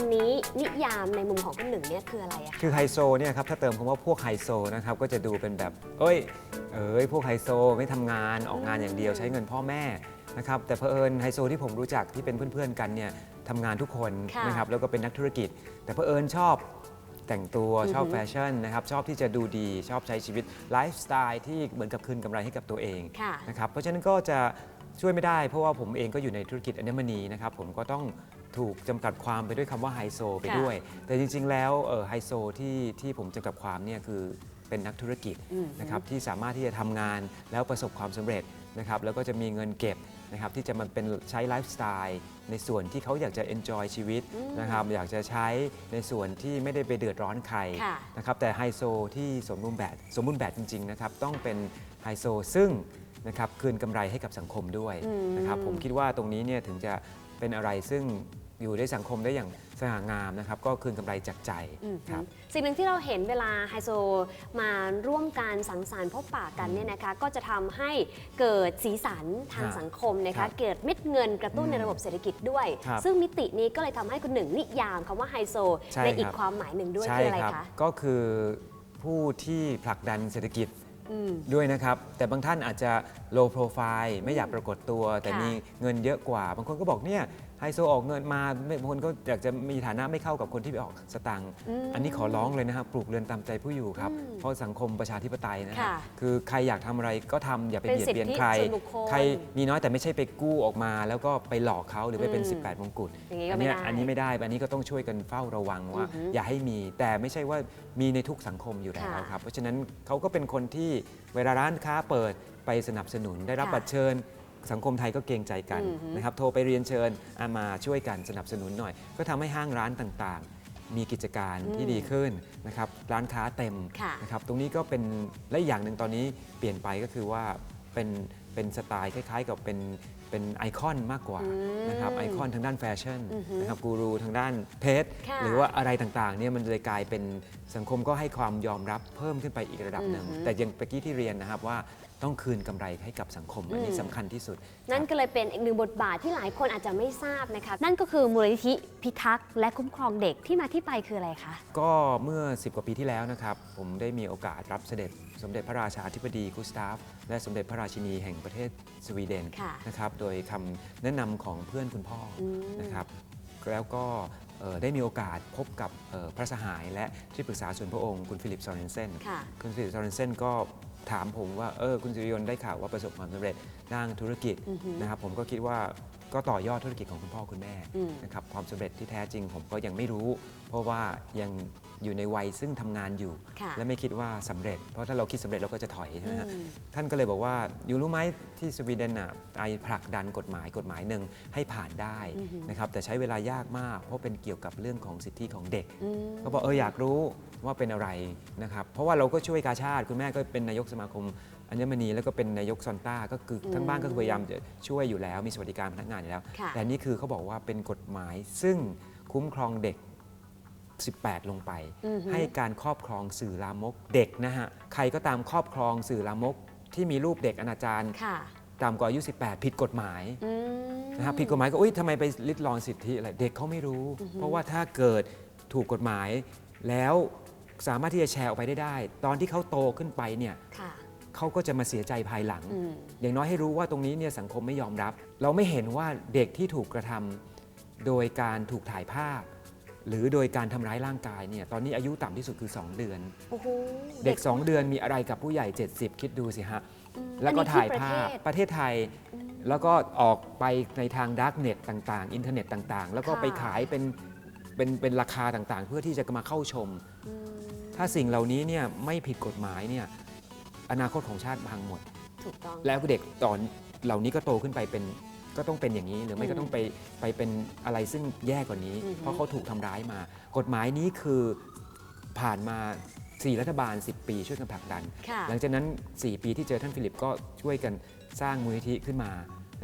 ำนี้นิยามในมุมของคุณหนึ่งเนี่ยคืออะไรอะคะคือไฮโซเนี่ยครับถ้าเติมคำว่าพวกไฮโซนะครับก็จะดูเป็นแบบ เอ้ย เอ้ยพวกไฮโซไม่ทำงานออกงานอย่างเดียวใช้เงินพ่อแม่นะครับแต่เผอิญไฮโซที่ผมรู้จักที่เป็นเพื่อนๆกันเนี่ยทำงานทุกคนค่ะ นะครับแล้วก็เป็นนักธุรกิจ แต่เผอิญชอบแต่งตัวชอบแฟชั่นนะครับชอบที่จะดูดีชอบใช้ชีวิตไลฟ์สไตล์ที่เหมือนกับคืนกำไรให้กับตัวเอง ค่ะ นะครับเพราะฉะนั้นก็จะช่วยไม่ได้เพราะว่าผมเองก็อยู่ในธุรกิจอัญมณีนะครับผมก็ต้อง ถูกจำกัดความไปด้วยคำว่าไฮโซไปค่ะด้วย แต่จริง ๆ แล้วเอ่อไฮโซที่ที่ผมจำกัดความเนี่ยคือเป็นนักธุรกิจอืมนะครับที่สามารถที่จะทำงานแล้วประสบความสำเร็จนะครับแล้วก็จะมีเงินเก็บนะครับที่จะมาเป็นใช้ไลฟ์สไตล์ในส่วนที่เขาอยากจะ enjoy ชีวิตนะครับอยากจะใช้ในส่วนที่ไม่ได้ไปเดือดร้อนใคร ค่ะ นะครับแต่ไฮโซที่สมบูรณ์แบบสมบูรณ์แบบจริงๆนะครับต้องเป็นไฮโซซึ่งนะครับคืนกำไรให้กับสังคมด้วยอืมนะครับผมคิดว่าตรงนี้เนี่ยถึงจะเป็นอะไรซึ่ง อยู่ในสังคมได้อย่างสง่างามนะครับ ก็คืนกำไรจากใจอืมครับ สิ่งหนึ่งที่เราเห็นเวลาไฮโซมาร่วมการสังสรรค์พบปะกันเนี่ยนะคะก็จะทำให้เกิดสีสันทางครับสังคมนะครัคะบเกิดเม็ดเงินกระตุ้นอืมในระบบเศรษฐกิจด้วย ครับ ซึ่งมิตินี้ก็เลยทำให้คุณหนึ่งนิยามคำว่าไฮโซใช่ในอีกครับความหมายหนึ่งด้วยใช่คืออะไรครับคะก็คือผู้ที่ผลักดันเศรษฐกิจอืม ด้วยนะครับ แต่บางท่านอาจจะ low profile ไม่อยากปรากฏตัว แต่ค่ะ มีเงินเยอะกว่า บางคนก็บอกเนี่ย ไฮโซออกเงินมาไม่บางคนก็อยากจะมีฐานะไม่เข้ากับคนที่ไปออกสตังค์อืมอันนี้ขอร้องเลยนะครับปลูกเรือนตามใจผู้อยู่ครับอืมเพราะสังคมประชาธิปไตยนะฮะค่ะคือใครอยากทำอะไรก็ทำอย่าไปเป็นเบียดเบียนสิทธิใครส่วนบุคคลใครมีน้อยแต่ไม่ใช่ไปกู้ออกมา แล้วก็ไปหลอกเขาหรือไปเป็นอืม18 มงกุฎอย่างนี้ก็อัไม่เนี้ยได้อันนี้ไม่ได้อันนี้ก็ต้องช่วยกันเฝ้าระวังว่าอือฮึอย่าให้มี แต่ไม่ใช่ว่ามีในทุกสังคมอยู่แล้วค่ะครับ เพราะฉะนั้นเขาก็เป็นคนที่เวลาร้านค้าเปิดไปสนับสนุนได้รับค่ะบัตรเชิญ สังคมไทยก็เกรงใจกันอือฮึนะครับโทรไปเรียนเชิญอามาช่วยกันสนับสนุนหน่อย ก็ทำให้ห้างร้านต่างๆ มีกิจการที่ดีขึ้นนะครับร้านค้าเต็มค่ะนะครับตรงนี้ก็เป็นและอีกอย่างหนึ่งตอนนี้เปลี่ยนไปก็คือว่าเป็นเป็นสไตล์คล้าย ๆ กับเป็นเป็นไอคอนมากกว่าอืมนะครับไอคอนทางด้านแฟชั่นอือฮึนะครับกูรูทางด้านเพชรค่ะหรือว่าอะไรต่างๆเนี่ยมันเลยกลายเป็นสังคมก็ให้ความยอมรับเพิ่มขึ้นไปอีกระดับหนึ่งอือฮึแต่ยังเมื่อกี้ที่เรียนนะครับว่า ต้องคืนกำไรให้กับสังคม อันนี้อืมสำคัญที่สุดนั่นก็เลยเป็นอีกหนึ่งบทบาทที่หลายคนอาจจะไม่ทราบนะคะ นั่นก็คือมูลนิธิพิทักษ์และคุ้มครองเด็กที่มาที่ไปคืออะไรคะ ก็เมื่อ 10 กว่าปีที่แล้วนะครับ ผมได้มีโอกาสรับเสด็จ สมเด็จพระราชาธิบดีกุสตาฟ และสมเด็จพระราชินีแห่งประเทศสวีเดนค่ะนะครับโดยคำแนะนำของเพื่อนคุณพ่ออม นะครับแล้วก็เอ่อได้มีโอกาสพบกับเอ่อพระสหาย และที่ปรึกษาส่วนพระองค์คุณฟิลิปซอเรนเซน ค่ะ คุณฟิลิปซอเรนเซนก็ ถามผมว่าเออคุณสิริยนต์ได้ข่าวว่าประสบความสำเร็จด้านธุรกิจอือฮึนะครับผมก็คิดว่า ก็ต่อยอดธุรกิจของคุณพ่อคุณแม่อืม นะครับความสำเร็จที่แท้จริงผมก็ยังไม่รู้ เพราะว่ายังอยู่ในวัยซึ่งทำงานอยู่ ค่ะ และไม่คิดว่าสำเร็จ เพราะถ้าเราคิดสำเร็จเราก็จะถอยใช่ไหมฮะอืม ท่านก็เลยบอกว่าอยู่รู้ไหมที่สวีเดนน่ะไอผลักดันกฎหมายกฎหมายหนึ่งให้ผ่านได้นะครับแต่ใช้เวลายากมาก เพราะเป็นเกี่ยวกับเรื่องของสิทธิของเด็ก อืมก็บอกเอออยากรู้ว่าเป็นอะไรนะครับ เพราะว่าเราก็ช่วยกาชาติ คุณแม่ก็เป็นนายกสมาคม อัญมณีแล้วก็เป็นนายกซอนต้าก็คือทั้งบ้านก็พยายามจะช่วยอยู่แล้ว มีสวัสดิการพนักงานอยู่แล้ว ค่ะ แต่นี่คือเขาบอกว่าเป็นกฎหมายซึ่งคุ้มครองเด็ก 18 ลงไป อือฮึให้การครอบครองสื่อลามกเด็กนะฮะ ใครก็ตามครอบครองสื่อลามก ที่มีรูปเด็กอนาจารค่ะต่ำกว่าอายุ 18 ผิดกฎหมายอืม นะครับผิดกฎหมายก็อุ้ยทำไมไปลิดรอนสิทธิอะไรเด็กเขาไม่รู้ เพราะว่าถ้าเกิดถูกกฎหมายแล้วสามารถที่จะแชร์ออกไปได้ได้ ตอนที่เขาโตขึ้นไปเนี่ย ค่ะ เขาก็จะมาเสียใจภายหลังอืมอย่างน้อยให้รู้ว่าตรงนี้เนี่ยสังคมไม่ยอมรับ เราไม่เห็นว่าเด็กที่ถูกกระทำโดยการถูกถ่ายภาพ หรือโดยการทำร้ายร่างกายเนี่ยตอนนี้อายุต่ำที่สุดคือ 2 เดือนโอ้โหเด็ก 2 เดือนมีอะไรกับผู้ใหญ่ 70 คิดดูสิฮะอืมแล้วก็อันนี้ที่ถ่ายภาพประเทศประเทศไทยแล้วก็ออกไปในทางดาร์กเน็ตต่าง ๆ อินเทอร์เน็ตต่างๆ แล้วก็ค่ะไปขายเป็นเป็นเป็นราคาต่างๆ เพื่อที่จะมาเข้าชมอืมถ้าสิ่งเหล่านี้เนี่ยไม่ผิดกฎหมายเนี่ย อนาคตของชาติพังหมด ถูกต้อง แล้วเด็กตอนเหล่านี้ก็โตขึ้นไปเป็นก็ต้องเป็นอย่างนี้ หรือไม่อืมก็ต้องไปไปเป็นอะไรซึ่งแย่กว่านี้ อือฮึ เพราะเขาถูกทำร้ายมา กฎหมายนี้คือผ่านมา 4 รัฐบาล 10 ปีช่วยกันผลักดัน ค่ะ หลังจากนั้น 4 ปีที่เจอท่านฟิลิปก็ช่วยกันสร้างมูลนิธิขึ้นมา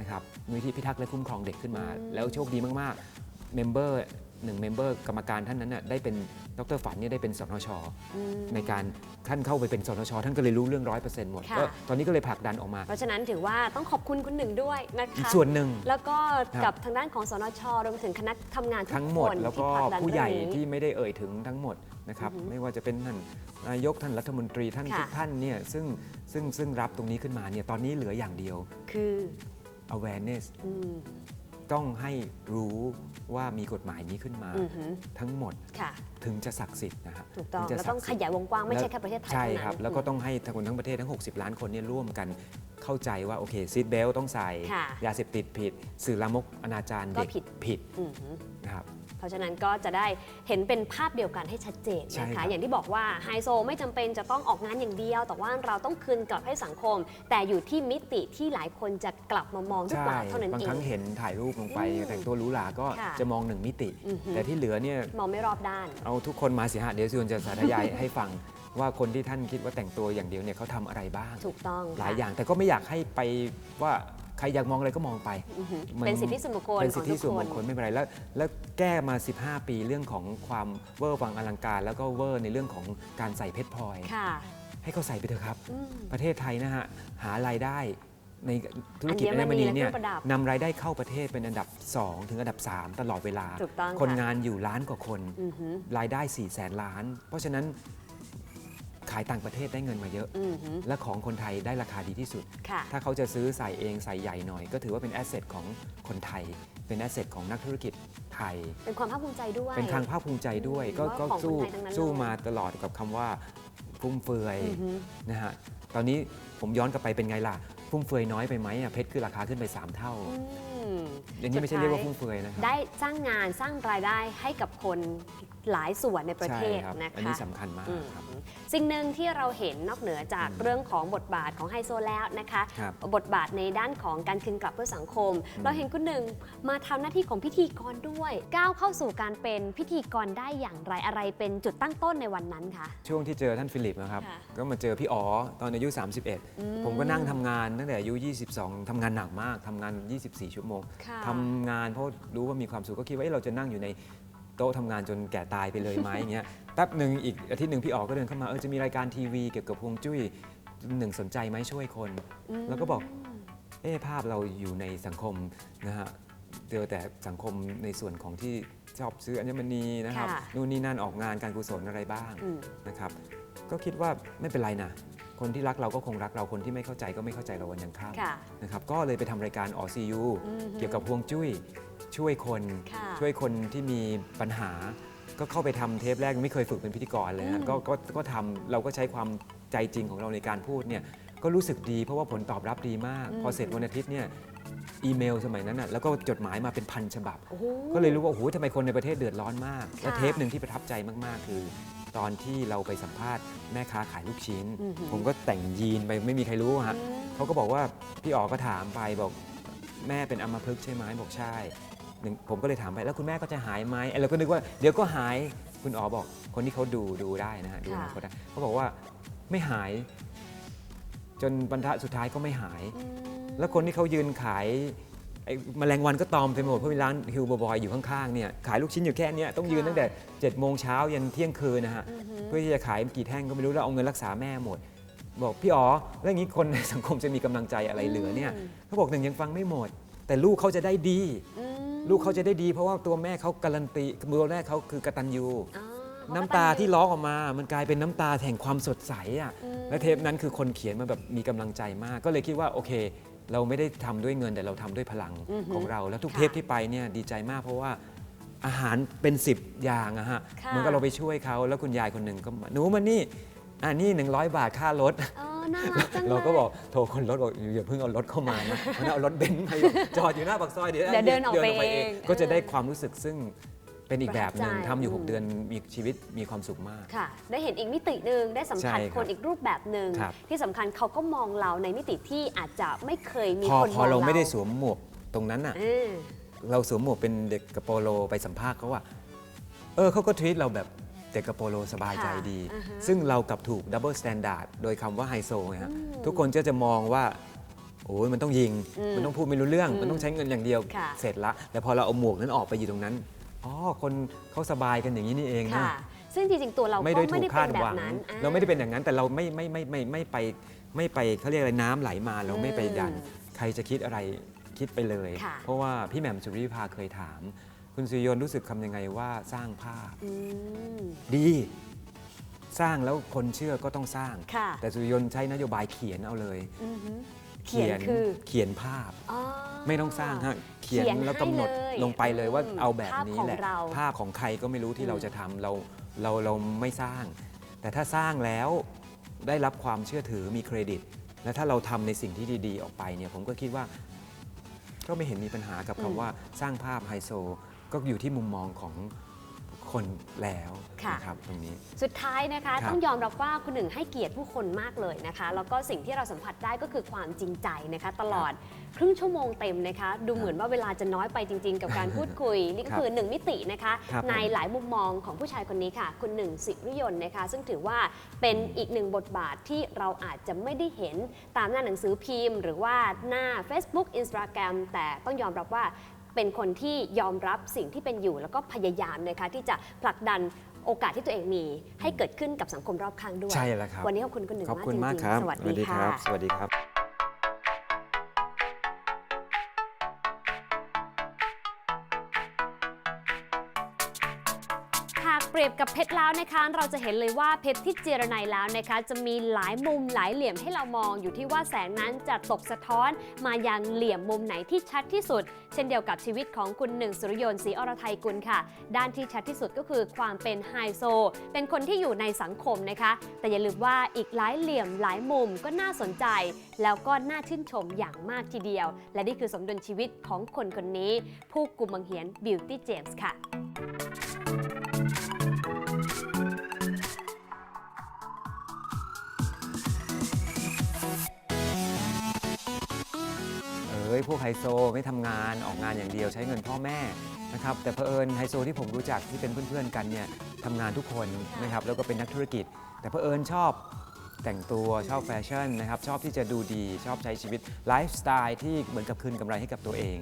นะครับมูลนิธิพิทักษ์และคุ้มครองเด็กขึ้นมา อืม แล้วโชคดีมาก ๆ เมมเบอร์ หนึ่งเมมเบอร์กรรมการท่านนั้นน่ะได้เป็นดรฝันเนี่ยได้เป็นสนช อืม ในการท่านเข้าไปเป็นสนช ท่านก็เลยรู้เรื่องร้อยเปอร์เซ็นต์หมดค่ะ ก็ตอนนี้ก็เลยผลักดันออกมา เพราะฉะนั้นถือว่าต้องขอบคุณคุณหนึ่งด้วยนะอีกคะ ส่วนหนึ่ง แล้วก็ครับ กับทางด้านของสนชรวมถึงคณะทำงานทุกทั้งหมคดนแล้วที่ก็ผลักดันผู้ใหญ่เรื่องนี้ ที่ไม่ได้เอ่ยถึงทั้งหมดนะครับอือฮึไม่ว่าจะเป็นท่านนายกท่านรัฐมนตรีท่านค่ะ ทุกท่านเนี่ยซึ่งซึ่งซึ่งรับตรงนี้ขึ้นมาเนี่ยตอนนี้เหลืออย่างเดียว คือ awareness อืม ต้องให้รู้ว่ามีกฎหมายนี้ขึ้นมา อือหือทั้งหมดค่ะ ถึงจะศักดิ์สิทธิ์นะครับ ถูกต้อง ถึจะแล้วต้องศัขดิ์สิทธิ์ ยายวงกว้างไม่ใช่แค่ประเทศไทยใช่เท่านั้นครับ แล้วก็ต้องให้คนทั้งประเทศทั้ง 60 ล้านคนเนี่ยร่วมกันเข้าใจว่า โอเคซีดเบลต้องใส่ ค่ะยาเสพติดผิด สื่อลามกอนาจารก็เด็กผิด ผิดอือหือนะครับ เพราะฉะนั้นก็จะได้เห็นเป็นภาพเดียวกันให้ชัดเจนใช่นะครัคะ บ อย่างที่บอกว่าไฮโซไม่จำเป็นจะต้องออกงานอย่างเดียว แต่ว่าเราต้องคืนกลับให้สังคม แต่อยู่ที่มิติที่หลายคนจะกลับมามองหรือเปล่าเท่านั้นบางเอครั้งงเห็นถ่ายรูปลงไป อืมแต่งตัวหรูหราก็ค่ะจะมองหนึ่งมิติ อือหือ แต่ที่เหลือเนี่ยมองไม่รอบด้าน เอาทุกคนมาสิฮะเดี๋ยวส่วนจะสาธยาย ให้ฟังว่าคนที่ท่านคิดว่าแต่งตัวอย่างเดียวเนี่ยเขาทำอะไรบ้าง ถูกต้องหลายค่ะอย่างแต่ก็ไม่อยากให้ไปว่าใครอยากมองอะไรก็มองไปอือหือมันเป็นสิทธิส่วนบุคคลเป็นขสิอทงธิทุกส่วนคบุนคคลไม่เป็นไรแล้วแล้วแก้มา 15 ปีเรื่องของความเวอร์วังอลังการ แล้วก็เวอร์ในเรื่องของการใส่เพชรพลอยค่ะ ให้เขาใส่ไปเถอะครับอืมประเทศไทยนะฮะหารายได้ในธุรกิจอัอัญญมมณีณีและเนี่ยเครื่องประดับนำรายได้เข้าประเทศเป็นอันดับ 2 ถึงอันดับ 3 ตลอดเวลาถูกต้องคนค่ะงานอยู่ล้านกว่าคนอือหือรายได้4 0 0แสนล้าน เพราะฉะนั้น ขายต่างประเทศได้เงินมาเยอะ อือหือ และของคนไทยได้ราคาดีที่สุด ค่ะ ถ้าเขาจะซื้อใส่เองใส่ใหญ่หน่อย ก็ถือว่าเป็นแอสเซทของคนไทย เป็นแอสเซทของนักธุรกิจไทย เป็นความภาคภูมิใจด้วย เป็นทางภาคภูมิใจด้วย ก็ว่าก็ของคนสู้ไทยทั้งนั้นสู้เลยมาตลอดกับคำว่าฟุ่มเฟือยอือหือ นะฮะ ตอนนี้ผมย้อนกลับไปเป็นไงล่ะ ฟุ่มเฟือยน้อยไปไหมอะเพชรคือราคาขึ้นไป 3 เท่า อืมอย่างนี้ไม่ใช่สุดเรียกว่าท้ฟุ่มเฟือยนะครับได้สร้างงานสร้างรายได้ให้กับคนหลายส่วนในประใช่เทศครับนะคะอันนี้สำคัญมากอืม ครับ สิ่งหนึ่งที่เราเห็นนอกเหนือจากอืมเรื่องของบทบาทของไฮโซแล้วนะคะ ครับ บทบาทในด้านของการคืนกลับเพื่อสังคม เราเห็นคุณหนึ่งมาทำหน้าที่ของพิธีกรด้วย ก้าวเข้าสู่การเป็นพิธีกรได้อย่างไรอะไรเป็นจุดตั้งต้นในวันนั้นคะ ช่วงที่เจอท่านฟิลิปนะครับ ค่ะ ก็มาเจอพี่อ๋อตอนอายุอืม31 ผมก็นั่งทำงานตั้งแต่อายุ 22ทำงานหนักมากทำงาน 24 ชั่วโมงค่ะ ทำงานเพราะรู้ว่ามีความสุขก็คิดว่าเอ๊ะเราจะนั่งอยู่ใน โต๊ะทำงานจนแก่ตายไปเลยไหมอย่างเงี้ยแป๊บหนึ่งอีกอาทิตย์หนึ่งพี่อ๋อก็เดินเข้ามาเออจะมีรายการทีวีเกี่ยวกับฮวงจุ้ยหนึ่งสนใจไหมช่วยคน อืม แล้วก็บอก เอ๊ะภาพเราอยู่ในสังคมนะฮะเจอแต่สังคมในส่วนของที่ชอบซื้ออัญมณีนะครับค่ะ นู่นนี่นั่นออกงานการกุศลอะไรบ้างอืม นะครับ ก็คิดว่าไม่เป็นไรนะ คนที่รักเราก็คงรักเราคนที่ไม่เข้าใจก็ไม่เข้าใจเราวันยังข้ามค่ะนะครับก็เลยไปทำรายการออซียูอืมเกี่ยวกับฮวงจุ้ยช่วยคน ค่ะช่วยคนที่มีปัญหา ก็เข้าไปทำเทปแรกไม่เคยฝึกเป็นพิธีกรเลยอืนะม ก็ก็ก็ทำเราก็ใช้ความใจจริงของเราในการพูดเนี่ยก็รู้สึกดีเพราะว่าผลตอบรับดีมาก พอเสร็จวันอาทิตย์เนี่ยอีเมลสมัยนั้นน่ะแล้วก็จดหมายมาเป็นพันฉบับ โอ้โห ก็เลยรู้ว่าโอ้โหทำไมคนในประเทศเดือดร้อนมาก และค่ะ เทปหนึ่งที่ประทับใจมาก ๆ คือ ตอนที่เราไปสัมภาษณ์แม่ค้าขายลูกชิ้น อือหือ ผมก็แต่งยีนไปไม่มีใครรู้อะฮะอืมเขาก็บอกว่าพี่อ๋อก็ถามไปบอกแม่เป็นอัมพฤกษ์ใช่ไหมบอกใช่หนึ่งผมก็เลยถามไปแล้วคุณแม่ก็จะหายไหมไอ้เราก็นึกว่าเดี๋ยวก็หายคุณอ๋อบอกคนที่เขาดูดูได้นะฮะดูค่ะนะเขาได้เขาบอกว่าไม่หาย จนบรรทัดสุดท้ายก็ไม่หายอืมแล้วคนที่เขายืนขาย ไอ้แมลงวันก็ตอมไปหมดเพราะมีร้านฮิวบอยอยู่ข้างๆเนี่ยขายลูกชิ้นอยู่แค่เนี้ยต้องยืนค่ะตั้งแต่7จ็ดโมงเช้ายันเที่ยงคืนนะฮะอือหือเพื่อที่จะขายกี่แท่งก็ไม่รู้แล้วเอาเงินรักษาแม่หมด บอกพี่อ๋อแล้วอย่างนี้คนในสังคมจะมีกำลังใจอะไรเหลือเนี่ยอืมเขาบอกหนึ่งยังฟังไม่หมด แต่ลูกเขาจะได้ดีอืมลูกเขาจะได้ดี เพราะว่าตัวแม่เขาการันตีตัวแม่เขาคือกตัญญูอ๋อน้ำตาที่ร้องออกมา มันกลายเป็นน้ำตาแห่งความสดใสอะอืมและเทปนั้นคือคนเขียนมาแบบมีกำลังใจมาก ก็เลยคิดว่าโอเค เราไม่ได้ทำด้วยเงินแต่เราทำด้วยพลังอือหือของเรา แล้วทุกค่ะเทปที่ไปเนี่ยดีใจมากเพราะว่าอาหารเป็น 10 อย่างอะฮะค่ะ เหมือนกับเราไปช่วยเขาแล้วคุณยายคนหนึ่งก็มาหนูมานี่อ่านี่ 100 บาทค่ารถ เออน่ารักจังเลย เราก็บอกโทรคนรถบอกอย่าเพิ่งเอารถเข้ามานะมันเอารถเบนซ์มาอยู่จอดอยู่หน้าปากซอยเดี๋ยวเดี๋ยวเดินออกไปเองก็จะได้เออความรู้สึกซึ่ง เป็นอีกแบบหนึ่งประทับใจทำอยู่อืม6เดือนมีชีวิตมีความสุขมาก ค่ะ ได้เห็นอีกมิติหนึ่งได้สัมผัสใช่ครับคนอีกรูปแบบหนึ่งครับ ที่สำคัญเขาก็มองเราในมิติที่อาจจะไม่เคยมีพอคนพมอองเราเราไม่ได้สวมหมวกตรงนั้นอะ เออ เราสวมหมวกเป็นเด็กกระโปโลไปสัมภาษณ์เขาว่า เออเขาก็ทวีตเราแบบเด็กกระโปโลสบายใจดี ค่ะอ่าฮะซึ่งเรากลับถูกดับเบิลสแตนดาร์ดโดยคำว่าไฮโซไงฮะอืมทุกคนก็จะมองว่า โอ้ยมันต้องยิง อืมมันต้องพูดไม่รู้เรื่องอืมมันต้องใช้เงินอย่างเดียว ค่ะ เสร็จละ แต่พอเราเอาหมวกนั้นออกไปอยู่ตรงนั้น อ๋อคนเขาสบายกันอย่างนี้นี่เองนะ ค่ะ ซึ่งจริงๆตัวเราก็ไม่ไม่ได้ได้ถูกเป็คาดนแบหวับง นั้นอ่ เราไม่ได้เป็นอย่างนั้นแต่เราไม่ไม่ไม่ไม่ไม่ไปไม่ไปเขาเรียกอะไรน้ำไหลมาเราไม่ไปดัน อืมใครจะคิดอะไรคิดไปเลย ค่ะ เพราะว่าพี่แหม่มสุริภาเคยถาม คุณสุริยนต์รู้สึกคำยังไงว่าสร้างภาพอืม ดี สร้างแล้วคนเชื่อก็ต้องสร้าง ค่ะ แต่สุริยนต์ใช้นโยบายเขียนเอาเลยอือฮึเขียนคือเขียนภาพ อ๋อ ไม่ต้องสร้างฮะเขียนเขียนแล้วกำหนดให้เลยลงไปเลยว่าอืมเอาแบบนี้ภาพของแหละเราภาพของใครก็ไม่รู้ที่อืมเราจะทำเราเราเราไม่สร้าง แต่ถ้าสร้างแล้วได้รับความเชื่อถือมีเครดิต และถ้าเราทำในสิ่งที่ดีๆ ออกไปเนี่ยผมก็คิดว่า ก็ไม่เห็นมีปัญหากับคำว่าสร้างภาพไฮโซ ก็อยู่ที่มุมมองของ คนแล้วค่ะ นะครับตรงนี้ สุดท้ายนะคะ ครับต้องยอมรับว่าคุณหนึ่งให้เกียรติผู้คนมากเลยนะคะ แล้วก็สิ่งที่เราสัมผัสได้ก็คือความจริงใจนะคะ ตลอดครึ่งชั่วโมงเต็มนะคะ ดูเหมือนว่าเวลาจะน้อยไปจริง ๆ กับการพูดคุย นี่ก็ครับคือหนึ่งมิตินะคะ ครับผม ในหลายมุมมองของผู้ชายคนนี้ค่ะ คุณหนึ่งสิริยนต์นะคะ ซึ่งถือว่าเป็นอีกหนึ่งบทบาทที่เราอาจจะไม่ได้เห็นตามหน้าหนังสือพิมพ์ หรือว่าหน้า Facebook Instagram แต่ต้องยอมรับว่า เป็นคนที่ยอมรับสิ่งที่เป็นอยู่ แล้วก็พยายามนะคะที่จะผลักดันโอกาสที่ตัวเองมี ให้เกิดขึ้นกับสังคมรอบข้างด้วยใช่แล้วครับ วันนี้ขอบคุณคุณหนึ่งขอบคุณมามากกจคริรับงๆสวัสดีค่ะ สวัสดีครับหากเปรียบกับเพชรแล้วนะคะ เราจะเห็นเลยว่าเพชรที่เจรไนแล้วนะคะ จะมีหลายมุมหลายเหลี่ยมให้เรามองอยู่ที่ว่าแสงนั้นจะตกสะท้อนมายังเหลี่ยมมุมไหนที่ชัดที่สุด เช่นเดียวกับชีวิตของคุณหนึ่งสุริยนต์ศรีอรไทยกุลค่ะ ด้านที่ชัดที่สุดก็คือความเป็นไฮโซ เป็นคนที่อยู่ในสังคมนะคะ แต่อย่าลืมว่าอีกหลายเหลี่ยมหลายมุมก็น่าสนใจ แล้วก็น่าชื่นชมอย่างมากทีเดียว และนี่คือสมดุลชีวิตของคนคนนี้ ผู้กุมบังเหียนบิวตี้เจมส์ค่ะ อ้ยพวกไฮโซไม่ทำงานออกงานอย่างเดียวใช้เงินพ่อแม่นะครับแต่เผอิญไฮโซที่ผมรู้จักที่เป็นเพื่อนๆกันเนี่ยทำงานทุกคนนะครับแล้วก็เป็นนักธุรกิจ แต่เผอิญชอบแต่งตัวชอบแฟชั่นนะครับชอบที่จะดูดีชอบใช้ชีวิตไลฟ์สไตล์ที่เหมือนกับคืนกำไรให้กับตัวเอง